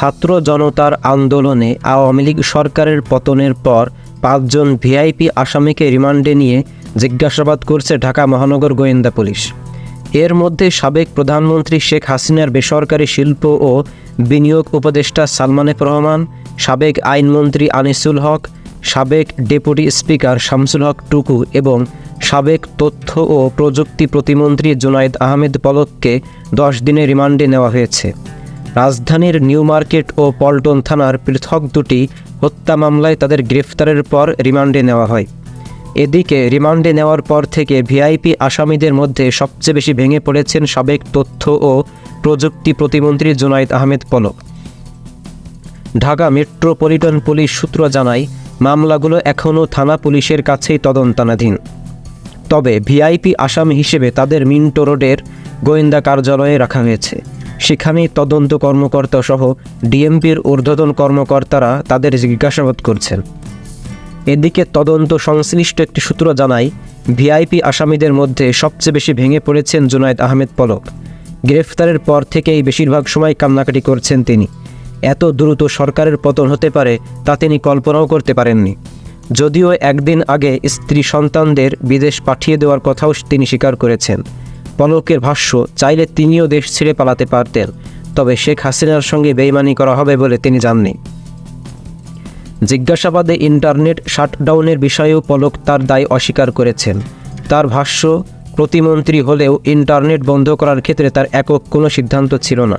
ছাত্র জনতার আন্দোলনে আওয়ামী লীগ সরকারের পতনের পর পাঁচজন ভিআইপি আসামিকে রিমান্ডে নিয়ে জিজ্ঞাসাবাদ করছে ঢাকা মহানগর গোয়েন্দা পুলিশ। এর মধ্যে সাবেক প্রধানমন্ত্রী শেখ হাসিনার বেসরকারি শিল্প ও বিনিয়োগ উপদেষ্টা সালমানে রহমান, সাবেক আইনমন্ত্রী আনিসুল হক, সাবেক ডেপুটি স্পিকার শামসুল হক টুকু এবং সাবেক তথ্য ও প্রযুক্তি প্রতিমন্ত্রী জুনাইদ আহমেদ পলককে দশ দিনে রিমান্ডে নেওয়া হয়েছে। রাজধানীর নিউ মার্কেট ও পল্টন থানার পৃথক দুটি হত্যা মামলায় তাদের গ্রেফতারের পর রিমান্ডে নেওয়া হয়। এদিকে রিমান্ডে নেওয়ার পর থেকে ভিআইপি আসামিদের মধ্যে সবচেয়ে বেশি ভেঙে পড়েছেন সাবেক তথ্য ও প্রযুক্তি প্রতিমন্ত্রী জুনাইদ আহমেদ পলক। ঢাকা মেট্রোপলিটন পুলিশ সূত্র জানায়, মামলাগুলো এখনও থানা পুলিশের কাছেই তদন্তানাধীন। তবে ভিআইপি আসামি হিসেবে তাদের মিন্টো রোডের গোয়েন্দা কার্যালয়ে রাখা হয়েছে। সেখানেই তদন্ত কর্মকর্তা সহ ডিএমপির ঊর্ধ্বতন কর্মকর্তারা তাদের জিজ্ঞাসাবাদ করছেন। এদিকে তদন্ত সংশ্লিষ্ট একটি সূত্র জানায়, ভিআইপি আসামিদের মধ্যে সবচেয়ে বেশি ভেঙে পড়েছেন জুনায়েদ আহমেদ পলক। গ্রেফতারের পর থেকেই বেশিরভাগ সময় কান্নাকাটি করছেন তিনি। এত দ্রুত সরকারের পতন হতে পারে তা তিনি কল্পনাও করতে পারেননি। যদিও একদিন আগে স্ত্রী সন্তানদের বিদেশ পাঠিয়ে দেওয়ার কথাও তিনি স্বীকার করেছেন। পলকের ভাষ্য, চাইলে তিনিও দেশ ছেড়ে পালাতে পারতেন, তবে শেখ হাসিনার সঙ্গে বেইমানি করা হবে বলে তিনি জাননি। জিজ্ঞাসাবাদে ইন্টারনেট শাটডাউনের বিষয়েও পলক তার দায় অস্বীকার করেছেন। তার ভাষ্য, প্রতিমন্ত্রী হলেও ইন্টারনেট বন্ধ করার ক্ষেত্রে তার একক কোনো সিদ্ধান্ত ছিল না।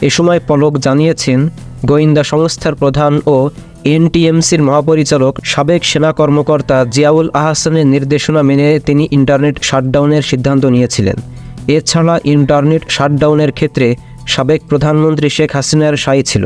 এ সময় পলক জানিয়েছেন গোয়েন্দা সংস্থার প্রধান ও এনটিএমসির মহাপরিচালক সাবেক সেনা কর্মকর্তা জিয়াউল আহসানের নির্দেশনা মেনে তিনি ইন্টারনেট শাটডাউনের সিদ্ধান্ত নিয়েছিলেন। এছাড়া ইন্টারনেট শাটডাউনের ক্ষেত্রে সাবেক প্রধানমন্ত্রী শেখ হাসিনার সাই ছিল।